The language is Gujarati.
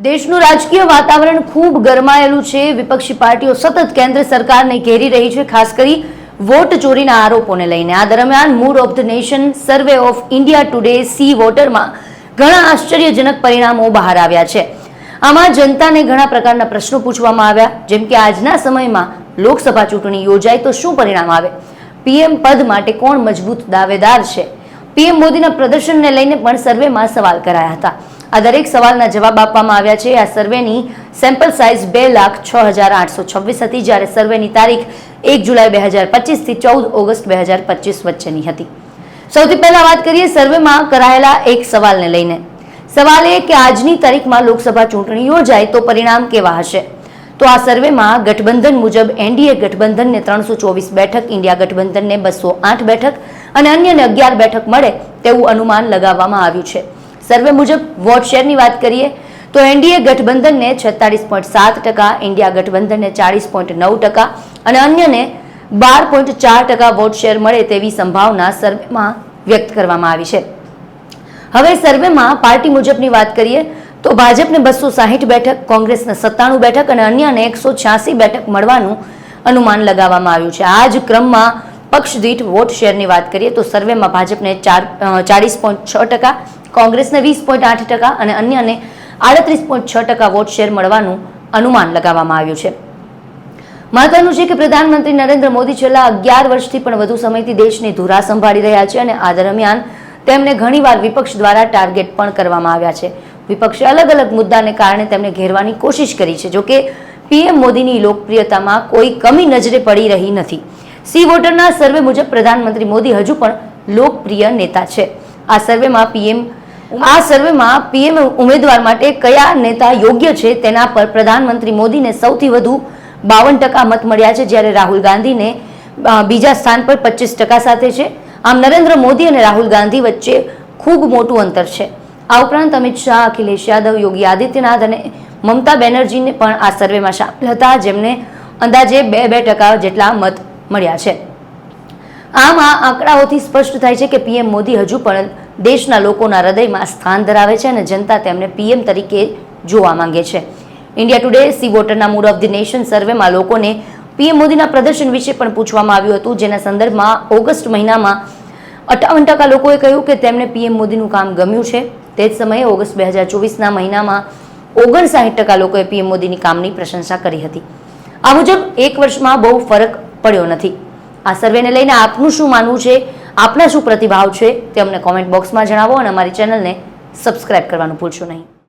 દેશનું રાજકીય વાતાવરણ ખૂબ ગરમાયેલું છે. વિપક્ષી પાર્ટીઓ સતત કેન્દ્ર સરકારને ઘેરી રહી છે, ખાસ કરી વોટ ચોરીના આરોપોને લઈને. આ દરમિયાન mood of the nation, survey of India today, C વોટરમાં ઘણા આશ્ચર્યજનક પરિણામો બહાર આવ્યા છે. આમાં જનતાને ઘણા પ્રકારના પ્રશ્નો પૂછવામાં આવ્યા. જેમ કે આજના સમયમાં લોકસભા ચૂંટણી યોજાય તો શું પરિણામ આવે? પીએમ પદ માટે કોણ મજબૂત દાવેદાર છે? પીએમ મોદીના પ્રદર્શનને લઈને પણ સર્વેમાં સવાલ કરાયા હતા. આ દરેક સવાલના જવાબ આપવામાં આવ્યા છે. આ સર્વેની સેમ્પલ સાઇઝ બે લાખ છ હજાર આઠસો છવ્વીસ હતી, જ્યારે સર્વેની તારીખ એક જુલાઈ બે હજાર પચીસથી ચૌદ ઓગસ્ટ બે હજાર પચીસ વચ્ચેની હતી. સૌથી પહેલા વાત કરીએ સર્વેમાં કરાયેલા એક સવાલને લઈને. સવાલ એ કે આજની તારીખમાં લોકસભા ચૂંટણી યોજાય તો પરિણામ કેવા હશે? તો આ સર્વેમાં ગઠબંધન મુજબ એનડીએ ગઠબંધનને ત્રણસો ચોવીસ બેઠક, ઇન્ડિયા ગઠબંધનને બસો આઠ બેઠક અને અન્યને અગિયાર બેઠક મળે તેવું અનુમાન લગાવવામાં આવ્યું છે. સર્વે મુજબ વોટ શેરની વાત કરીએ, તો એનડીએ ગઠબંધનને છેતાળીસ પોઈન્ટ સાત ટકા, ઇન્ડિયા ગઠબંધનને ચાળીસ પોઈન્ટ નવ ટકા અને અન્યને બાર પોઈન્ટ ચાર ટકા વોટ શેર મળે તેવી સંભાવના સર્વેમાં વ્યક્ત કરવામાં આવી છે. હવે સર્વેમાં પાર્ટી મુજબની વાત કરીએ, તો ભાજપને બસો સાહીઠ બેઠક, કોંગ્રેસને સત્તાણું બેઠક અને અન્યને એકસો છ્યાસી બેઠક મળવાનું અનુમાન લગાવવામાં આવ્યું છે. આ જ ક્રમમાં પક્ષ દીઠ વોટ શેરની વાત કરીએ તો સર્વેમાં ભાજપને ચાર ચાળીસ પોઈન્ટ છ ટકા, કોંગ્રેસને વીસ પોઈન્ટ આઠ ટકા અને અન્યને આડત્રીસ પોઈન્ટ છ ટકા વોટ શેર મળવાનું અનુમાન લગાવવામાં આવ્યું છે. મહત્વનું છે કે પ્રધાનમંત્રી નરેન્દ્ર મોદી છેલ્લા અગિયાર વર્ષથી પણ વધુ સમયથી દેશની ધુરા સંભાળી રહ્યા છે અને આ દરમિયાન તેમને ઘણીવાર વિપક્ષ દ્વારા ટાર્ગેટ પણ કરવામાં આવ્યા છે. વિપક્ષે અલગ અલગ મુદ્દાને કારણે તેમને ઘેરવાની કોશિશ કરી છે, જોકે પીએમ મોદીની લોકપ્રિયતામાં કોઈ કમી નજરે પડી રહી નથી. સી વોટરના સર્વે મુજબ પ્રધાનમંત્રી મોદી હજુ પણ લોકપ્રિય નેતા છે. આ સર્વેમાં પીએમ આ સર્વેમાં પીએમ ઉમેદવાર માટે કયા નેતા યોગ્ય છે તેના પર પ્રધાનમંત્રી મોદીને સૌથી વધુ બાવન ટકા મત મળ્યા છે જ્યારે રાહુલ ગાંધીને બીજા સ્થાન પર પચીસ ટકા સાથે છે. આમ નરેન્દ્ર મોદી અને રાહુલ ગાંધી વચ્ચે ખૂબ મોટું અંતર છે. આ ઉપરાંત અમિત શાહ, અખિલેશ યાદવ, યોગી આદિત્યનાથ અને મમતા બેનર્જીને પણ આ સર્વેમાં સામેલ હતા, જેમને અંદાજે બે બે ટકા જેટલા મત મળ્યા છે. આમ આ આંકડાઓથી સ્પષ્ટ થાય છે કે પીએમ મોદી હજુ પણ દેશના લોકોના હૃદયમાં સ્થાન ધરાવે છે અને જનતા તેમને પીએમ તરીકે જોવા માંગે છે. ઇન્ડિયા ટુડે સી વોટરના મૂડ ઓફ ધી નેશન સર્વેમાં લોકોને પીએમ મોદીના પ્રદર્શન વિશે પણ પૂછવામાં આવ્યું હતું, જેના સંદર્ભમાં ઓગસ્ટ મહિનામાં અઠાવન ટકા લોકોએ કહ્યું કે તેમને પીએમ મોદીનું કામ ગમ્યું છે. તે જ સમયે ઓગસ્ટ બે હજાર ચોવીસના મહિનામાં ઓગણસાઠ ટકા લોકોએ પીએમ મોદીની કામની પ્રશંસા કરી હતી. આ મુજબ એક વર્ષમાં બહુ ફરક પડ્યો નથી. આ સર્વેને લઈને આપનું શું માનવું છે? આપના શું પ્રતિભાવ છે? તે અમને કોમેન્ટ બોક્સમાં જણાવો અને અમારી ચેનલને સબસ્ક્રાઇબ કરવાનું ભૂલશો નહીં.